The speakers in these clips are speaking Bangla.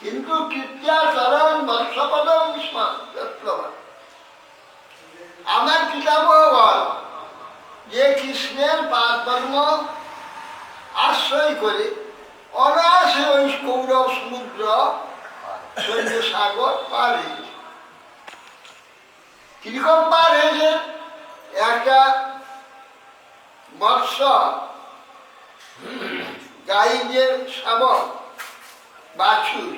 কিন্তু কীর্ত্যাচরণ বর্ষপদম আমার কিতাবও বল, যে কৃষ্ণের পদ্ম আশ্রয় করে অনায়াসে ওই কৌরব সমুদ্র সাগর পার হয়েছে কীরকম পার হয়েছে একটা মৎস্য গাই যে শাবক, বাছুর।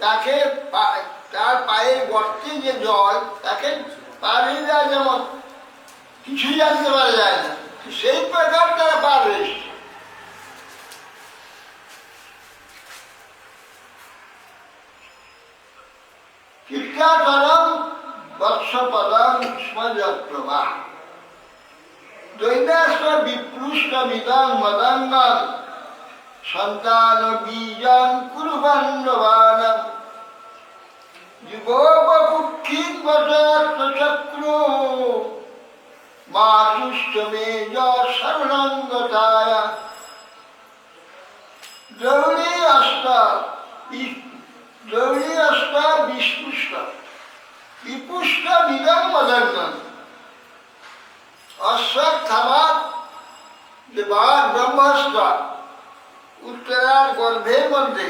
তাকে তার পায়ের গর্তে যে জল, তাকে হয়ে যায় যেমন কিছুই জানতে পারা যায় না, সেই প্রকার তারা পার হয়েছে বিপ্লুষ্ট মিদং মদঙ্গম। সন্তান বীজং কুরুবন্ধবানম যুগোপকুক্ষিং বটচক্র মাতুষ্ট মেজ শরণাঙ্গতায় দ্রৌড়ী অষ্ট দ্রৌড়ী অষ্ট বিস্পুষ্ট বিপুষ্ট বিদং মদঙ্গম অশ্বত্থামা যে বাবার ব্রহ্মাস্ত্র। উত্তরার গর্ভের মধ্যে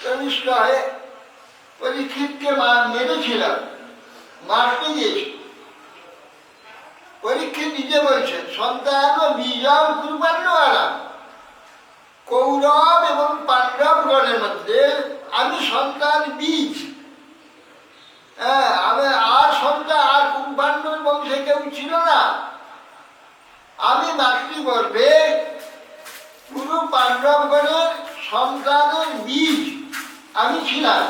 প্রবিষ্ট হয়ে পরীক্ষিতকে মা মেরেছিল মারতে গিয়েছিল পরীক্ষিত নিজে বলছেন সন্তান ও বীজাম কুরবান্নওয়ালা কৌরব এবং পাণ্ডব গণের মধ্যে আমি সন্তান বীজ হ্যাঁ আমি আর সন্তান আর কুম্পাণ্ডব বংশে কেউ ছিল না আমি মাতৃগর্ভে পুরো পাণ্ডবগণের সন্তানের বীজ আমি ছিলাম।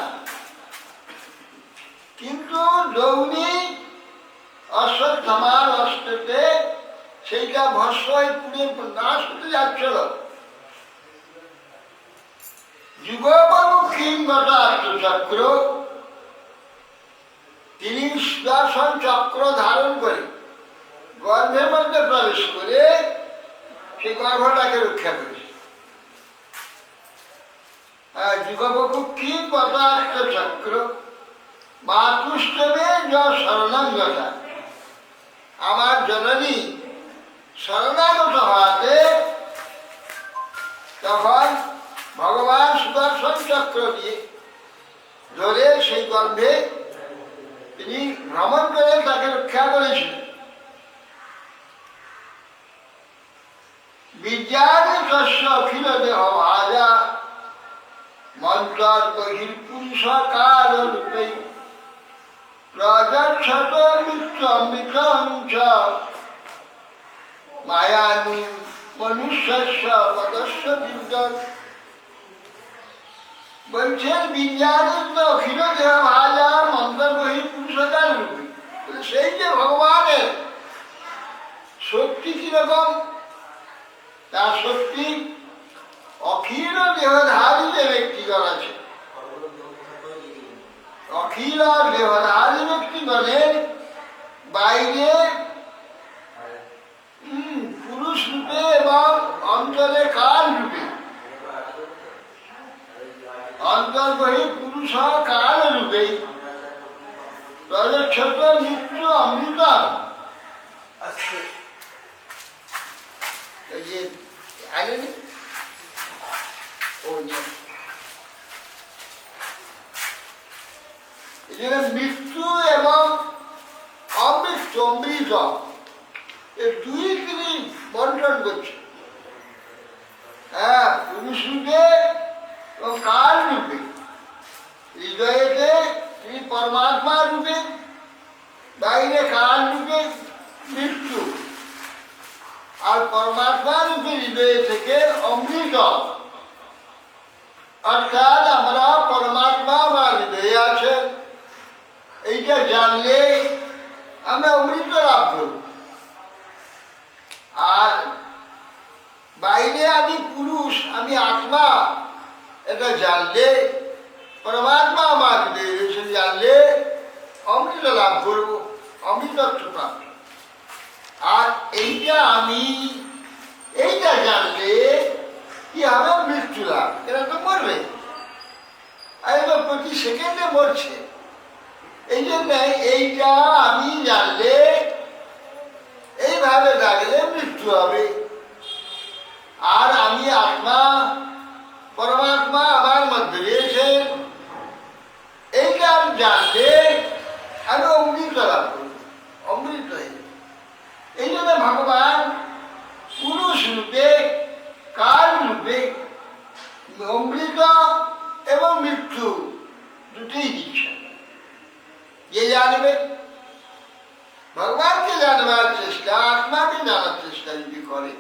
কিন্তু দৌড়ি অশ্বত্থামার অস্ত্রতে সেইটা ভস্য হয়ে পুড়ে নাশ হতে যাচ্ছিল। আত্মচক্র তিনি সুদর্শন চক্র ধারণ করে গর্ভের মধ্যে প্রবেশ করে সেই গর্ভটাকে রক্ষা করেছে যুগপক্ষী পদার্থ চক্র? মাতুষ্টমে য শরণাঙ্গতা আমার জননী শরণাগত হওয়াতে তখন ভগবান সুদর্শন চক্র দিয়ে ধরে সেই গর্ভে তিনি ভ্রমণ করে তাকে রক্ষা করেছিলেন। বিজ্ঞানে শস্য অখিল দেহ ভাজা মন্ত্র বহির পুরুষ কাল রূপে প্রজক্ষত মৃত্যুমিকঞ্চ মায়ানু মনুষ্যস্য পদস্য বিদ্যৎ বলছেন, বিজ্ঞানের তো অখিল দেহ ভাজা মন্ত্র বহির পুরুষকার রূপে সেই যে ভগবানের শক্তি কীরকম? তার শক্তি অখিল দেহধারী ব্যক্তিগণ আছে। অখিল দেহধারী ব্যক্তিগণের বাইরে পুরুষ রূপে এবং অন্তরে কাল রূপে। অন্তর্বহী পুরুষ কাল রূপে। প্রজক্ষত মৃত্যু অমৃত। যে, আগে যে মৃত্যু এবং অমৃত্যু অমৃত এই দুই তিনি বন্টন করছে। হ্যাঁ পুরুষ রূপে এবং কাল রূপে। হৃদয়েতে তিনি পরমাত্মা রূপে, বাইরে কাল রূপে মৃত্যু। আর পরমাত্মা রূপে হৃদয় থেকে অমৃত অর্থাৎ আমরা পরমাত্মা বা হৃদয়ে আছে। এইটা জানলে আমরা অমৃত লাভ করব আর বাইরে আমি পুরুষ, আমি আত্মা, এটা জানলে পরমাত্মা আমার হৃদয়ে জানলে অমৃত লাভ করব, অমৃতত্ব প্রাপ্ত আর এইটা আমি, এইটা জানলে কি হবে মৃত্যু লাভ এরা তো মরবে। প্রতি সেকেন্ডে মরছে। এই জন্য এইটা আমি জানলে এইভাবে ডাকলে মৃত্যু হবে। আর আমি আত্মা, পরমাত্মা আমার মধ্যে রয়েছেন এইটা আমি জানলে আমি অমৃত লাভ করব অমৃত হয়ে যাব। এই জন্য ভগবান পুরুষ রূপে কাল রূপে অমৃত এবং মৃত্যু দুটোই দিচ্ছেন যে জানবে? ভগবানকে জানবার চেষ্টা, আত্মাকে জানার চেষ্টা যদি করে,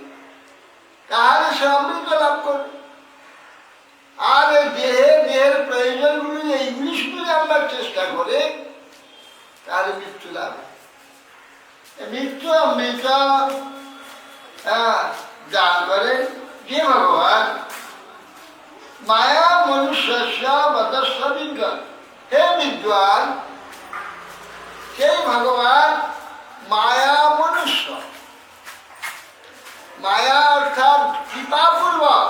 তাহলে সে অমৃত লাভ করবে। আর দেহে, দেহের প্রয়োজনগুলি এইগুলি শুধু জানবার চেষ্টা করে, তাহলে মৃত্যু লাভ মৃত্যু অমৃত দান করেন যে ভগবান মায়া মনুষ্য বদস্ব বিজ্ঞান। হে বিদ্বান সেই ভগবান, মায়া মনুষ্য। মায়া অর্থাৎ কৃপাপূর্বক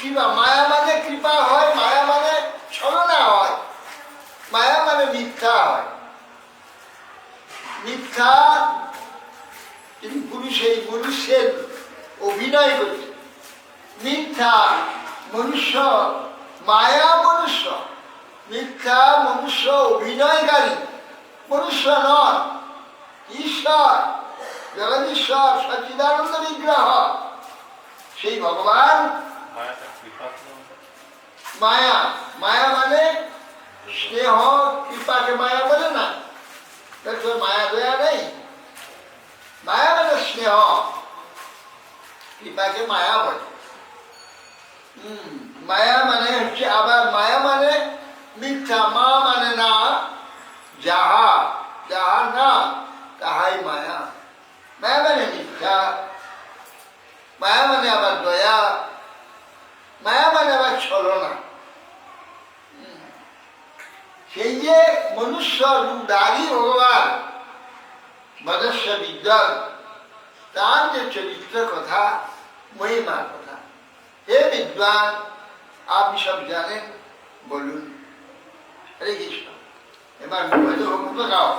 কৃপা, মায়া মানে কৃপা হয়, মায়া মানে ছলনা হয়। মায়া মানে মিথ্যা হয়। মিথ্যা তিনি পুরুষ এই মনুষ্যের অভিনয় করছে। মিথ্যা মনুষ্য, মায়া মনুষ্য, মিথ্যা মনুষ্য, অভিনয়কারী। মনুষ্য নন ঈশ্বর, জগদীশ্বর, সচিদানন্দ বিগ্রহ। সেই ভগবান মায়া। মায়া মানে স্নেহ, কৃপাকে মায়া বলে না। তার মায়া দয়া নেই। মায়া মানে স্নেহ, কৃপাকে মায়া বলে। মায়া মানে হচ্ছে আবার মায়া মানে মিথ্যা, মা মানে না, যাহা যাহা না, তাহাই মায়া মায়া মানে মিথ্যা, মায়া মানে আবার দয়া, মায়া মানে আবার ছলনা। সেই যে মনুষ্য রূপধারী ভগবান মদস্য বিদ্যান তার যে চরিত্র কথা, মহিমার কথা হে বিদ্বান আপনি সব জানেন বলুন হরে কৃষ্ণ এবার মুখে মুখ গাও